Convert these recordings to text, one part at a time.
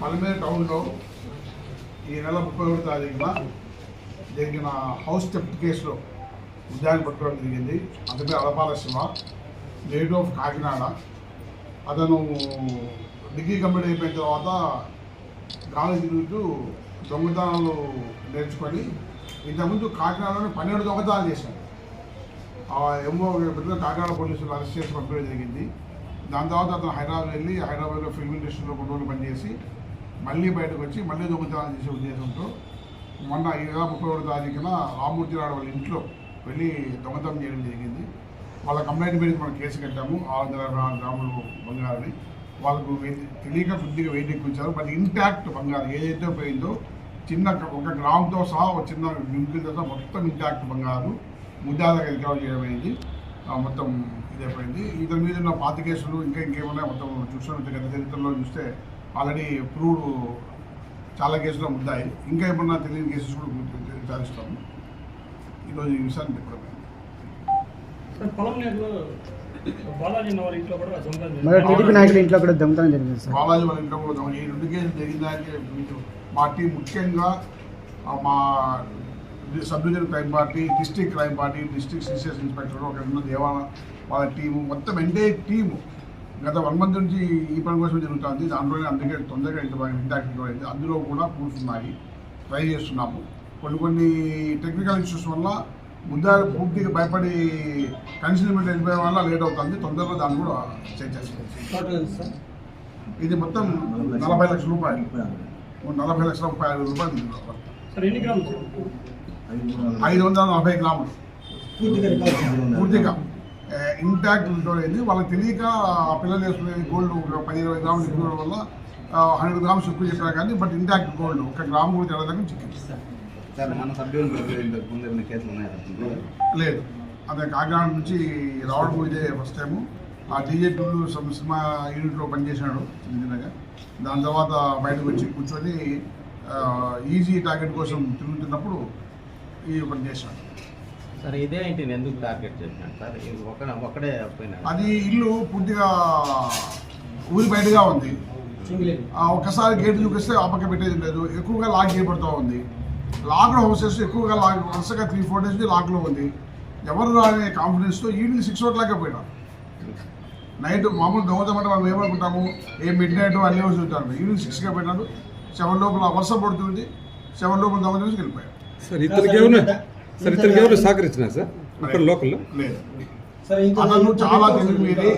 పలమేర టౌన్లో ఈ నెల ముప్పై ఒకటి తారీఖున జరిగిన హౌస్ థెఫ్ట్ కేసులో ఉద్యోగం పట్టుకోవడం జరిగింది. అతని అలపాల శివ నేటివ్ ఆఫ్ కాకినాడ. అతను డిగ్రీ కంప్లీట్ అయిపోయిన తర్వాత గాలి తిరుగుతూ దొంగతనాలు నేర్చుకొని ఇంతకుముందు కాకినాడలోనే పన్నెండు దొంగతనాలు చేశాడు. ఆ ఎంఓ పెద్ద కాకినాడ పోలీసులు అరెస్ట్ చేసి పంపించడం జరిగింది. దాని తర్వాత అతను హైదరాబాద్ వెళ్ళి హైదరాబాద్లో ఫిల్మ్ ఇండస్ట్రీలో కొన్ని రోజులు పనిచేసి మళ్ళీ బయటకు వచ్చి మళ్ళీ దొంగతనాలు చేసే ఉద్దేశంతో మొన్న ఈ ముప్పై ఒకటి తారీఖున రామూర్తి రాడు వాళ్ళ ఇంట్లో వెళ్ళి దొంగతనం చేయడం జరిగింది. వాళ్ళ కంప్లైంట్ మీద మనం కేసు కట్టాము. ఆరు వందల గ్రాములు బంగారని వాళ్ళకు వెయిట్ తెలియక కొద్దిగా వెయిట్ ఎక్కించారు బట్ ఇంటాక్ట్ బంగారం ఏదైతే పోయిందో చిన్న ఒక గ్రామ్తో సహా ఒక చిన్న మింకులతో సహా మొత్తం ఇంటాక్ట్ బంగారు ముద్దాలకు రికవర్ చేయడం మొత్తం ఇదైపోయింది. ఇతని మీద ఉన్న పాత కేసులు ఇంకా ఇంకేమైనా మొత్తం చూసినట్టు గత చరిత్రలో చూస్తే ఆల్రెడీ ప్రూవ్డ్ చాలా కేసులు ముద్దాయి ఇంకా ఏమన్నా తెలియని కేసెస్ కూడా విచారిస్తాము. ఈరోజు ఈ విషయాన్ని చెప్పడం బాలాజీ వారి ఇంట్లో కూడా దొంగతనం జరిగింది. టీడీపీ నాయకుల ఇంట్లో కూడా దొంగతనం జరిగింది సార్. బాలాజీ వాళ్ళ ఇంట్లో కూడా ఈ రెండు కేసులు జరిగిందానికి మీకు మా టీం ముఖ్యంగా ఆ, మా sub division crime party district crime party district CCS inspector ఒక ఉన్న దేవాల వాళ్ళ టీము మొత్తం ఎంటైర్ టీము గత వన్ మంత్ నుంచి ఈ పని కోసం జరుగుతుంది. దాంట్లోనే అందుకే తొందరగా ఇంటాక్ట్ అయింది. అందులో కూడా ప్రూఫ్స్ ఉన్నాయి ట్రై చేస్తున్నాము. కొన్ని కొన్ని టెక్నికల్ ఇష్యూస్ వల్ల ముద్దాలు పూర్తిగా భయపడి కన్సిల్మెంట్ వెళ్ళిపోయే వల్ల లేట్ అవుతుంది. తొందరగా దాన్ని కూడా చెక్ చేస్తాం ఇది మొత్తం నలభై లక్షల రూపాయలు. నలభై లక్షల ముప్పై ఐదు రూపాయలు ఐదు వందల నలభై గ్రాములు. పూర్తిగా. ఇంటాక్ట్ ఉంటుంది వాళ్ళకి తెలియక ఆ పిల్లలు వేసుకునే గోల్డ్ ఒక పది ఇరవై గ్రాములు ఎక్కువ వల్ల హండ్రెడ్ గ్రామ్స్ ఎక్కువ చెప్పారు కానీ బట్ ఇంటాక్ట్ గోల్డ్ ఒక గ్రామ్ కూడా తేడా చిక్కింది. లేదు. అదే కాకినాడ నుంచి రావడం ఇదే ఫస్ట్ టైము ఆ డీజే టూలు సినిమా యూనిట్లో పనిచేసినాడు చిన్న చిన్నగా దాని తర్వాత బయటకు వచ్చి కూర్చొని ఈజీ టార్గెట్ కోసం తిరుగుతున్నప్పుడు ఈ పని చేశాడు సార్ ఇదే ఇంటిని ఎందుకు టార్గెట్ చేసినాడు సార్ ఇది ఒక ఒక్కడే పోయినాడు. అది ఇల్లు పూర్తిగా ఊరి బయటగా ఉంది. ఆ, ఒక్కసారి గేట్ చూపిస్తే ఆ పక్క పెట్టేది లేదు. ఎక్కువగా లాక్ చేయబడుతూ ఉంది. లాక్డ్ హౌసెస్ ఎక్కువగా లాక్ వరుసగా త్రీ ఫోర్ డేస్ లాక్లో ఉంది. ఎవరు రాని కాన్ఫిడెన్స్తో ఈవినింగ్ సిక్స్ ఓ క్లాక్ పోయినాం. నైట్ మామూలు దొంగతమంటే మనం ఏమనుకుంటాము? ఏ మిడ్ నైట్ అన్నీ రోజు చూస్తాను ఈవినింగ్ సిక్స్గా పోయినాడు సెవెన్ లోపల వర్షం పడుతుంది. సెవెన్ లోపల దొంగ చూసి వెళ్ళిపోయాడు సార్ ఇతనికి ఏమైనా సార్ ఇతనికి ఏమైనా సహకరించినా సార్? ఇక్కడ లోకల్లో? అతను చాలా తెలివి మీరి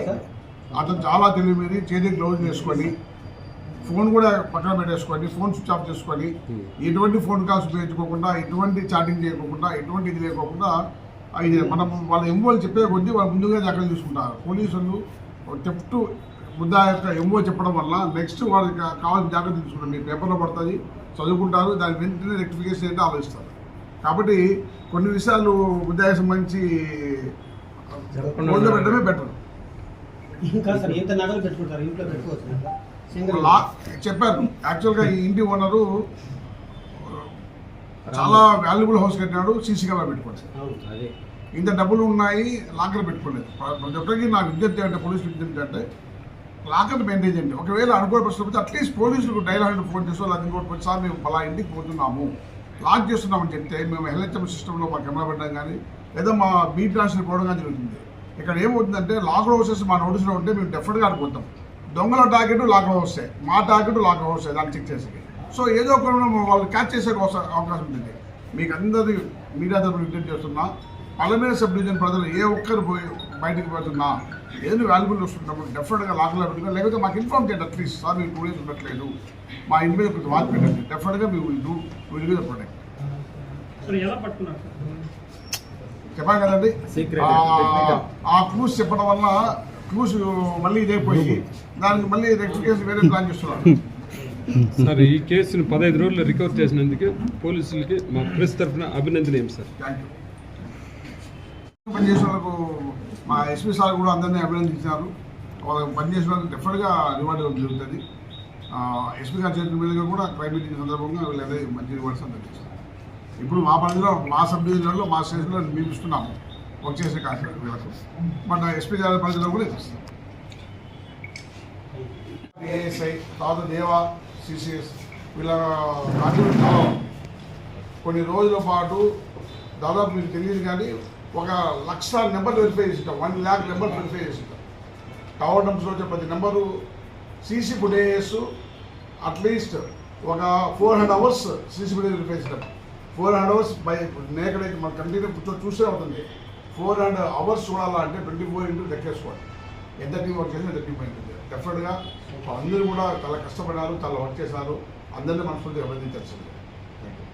అతను చాలా తెలివి మీరి చేతికి గ్లౌజ్ వేసుకొని ఫోన్ కూడా పక్కన పెట్టేసుకొని ఫోన్ స్విచ్ ఆఫ్ చేసుకొని ఎటువంటి ఫోన్ కాల్స్ ఉపయోగించుకోకుండా ఎటువంటి చాటింగ్ చేయకోకుండా ఎటువంటి ఇది లేకోకుండా ఇది మనం వాళ్ళ ఎంఓలు చెప్పే కొద్దీ వాళ్ళు ముందుగా జాగ్రత్త తీసుకుంటారు. పోలీసులు చెప్తూ ముద్దా యొక్క ఎంఓ చెప్పడం వల్ల నెక్స్ట్ వాళ్ళకి కావాల్సిన జాగ్రత్త తీసుకుంటారు. మీ పేపర్లో పడుతుంది చదువుకుంటారు దాని వెంటనే రెక్టిఫికేషన్ ఏంటో ఆలోచిస్తారు. కాబట్టి కొన్ని విషయాలు ముద్దాకి సంబంధించి రోజు పెట్టడమే బెటర్ ఇంకా సార్ ఎంత నగలు పెట్టుకుంటారు ఇంట్లో పెట్టుకోవచ్చు కదా? సింగిల్ లా చెప్పారు యాక్చువల్గా ఈ ఇంటి ఓనరు చాలా వాల్యుబుల్ హౌస్ కట్టినాడు సీసీ కెమెరా. అదే. ఇంత డబ్బులు ఉన్నాయి లాకర్ పెట్టుకోలేదు. ప్రతి ఒక్కరికి నా విజ్ఞప్తి అంటే పోలీసు విజ్ఞప్తి అంటే లాకర్ మెయింటైన్ చేయండి. ఒకవేళ అనుకోని పరిస్థితి అట్లీస్ట్ పోలీసులకు డైల్ హండ్రెడ్ ఫోన్ చేసి వాళ్ళు ఇంకోటి పోయి సార్ మేము పలా ఇంటికి పోతున్నాము. లాక్ చేస్తున్నామని చెప్తే మేము ఎల్హెచ్ఎం సిస్టంలో మా కెమెరా పెట్టడం కానీ లేదా మా బీ ట్రాన్స్ఫర్ పోవడం కానీ జరుగుతుంది. ఇక్కడ ఏమవుతుందంటే లాక్ హౌసెస్ మా నోటీసులో ఉంటే మేము డెఫినెట్గా అనుకుంటాం దొంగల టార్గెట్ లాక్ హౌసే మా టార్గెట్ లాక్ హౌసే దాన్ని చెక్ చేసి సో ఏదో ఒక వాళ్ళు క్యాచ్ చేసే అవకాశం ఉంటుంది. మీకు అందరి మీడియా తరపున విజ్ఞప్తి చేస్తున్నా పలమేర సబ్ డివిజన్ ప్రజలు ఏ ఒక్కరు పోయి బయటికి పోతున్నా ఏదో వాల్యుబుల్ వస్తున్నప్పుడు డెఫినెట్గా లాక్లో పెట్టుకున్నా లేకపోతే మాకు ఇన్ఫార్మ్ చేయండి అట్లీస్ట్ సార్ మీరు టూ డేస్ ఉండట్లేదు. మా ఇంటి మీద కొంచెం వాచ్ పెట్టండి. డెఫినెట్గా మీ will do will do the product చెప్పాను కదండి. ఆ- క్లూస్ చెప్పడం వల్ల క్లూస్ మళ్ళీ ఇదైపోయి దానికి మళ్ళీ రెక్టిఫికేషన్ వేరే ప్లాన్ చేస్తున్నారు. సార్ ఈ కేసును పదహైదు రోజులు రికవర్ చేసినందుకు పోలీసులకి మా ప్రెస్ తరఫున అభినందన ఏం సార్ థ్యాంక్ యూ పనిచేసిన వాళ్ళకు మా ఎస్పీ సార్ కూడా అందరినీ అభినందించారు. వాళ్ళకి పనిచేసిన వాళ్ళకి డెఫినెట్గా రివార్డు జరుగుతుంది. ఎస్పీ గారి చేతుల మీదుగా కూడా క్రైమ్ మీటింగ్ సందర్భంగా వీళ్ళందరూ మంచి రివార్డ్స్ అందజేస్తారు ఇప్పుడు మా పరిధిలో మా సబ్ డివిజన్లో మా స్టేషన్లో మేము ఇస్తున్నాము వర్క్ చేసే కాంట్రాక్ట్ వీళ్ళకు. బట్ ఎస్పీ గారి పరిధిలో కూడా ఇస్తాం ఏఎస్ఐ తర్వాత దేవా సిసిఎస్ వీళ్ళ కొన్ని రోజుల పాటు దాదాపు మీకు తెలియదు కానీ ఒక లక్ష నెంబర్ వెరిఫై చేసింటాం. వన్ ల్యాక్ నెంబర్ వెరిఫై చేసింటాం. టవర్ నంబర్స్లో వచ్చే ప్రతి number CC footages at least ఒక four hundred hours CC footage verify చేసినాం. ఫోర్ హండ్రెడ్ అవర్స్ బై నేకడైతే మన కంటిన్యూ కూర్చొని చూసే అవుతుంది. ఫోర్ హండ్రెడ్ అవర్స్ చూడాలంటే ట్వంటీ ఫోర్ ఇంటూ లెక్కేసుకోవాలి. ఎంత టీం వర్క్ చేసినా ఎంత టీం అయింది డెఫినెట్గా అందరూ కూడా చాలా కష్టపడ్డారు చాలా వర్క్ చేశారు. అందరినీ మనస్ఫూర్తిగా అభినందించాల్సిందే. Thank you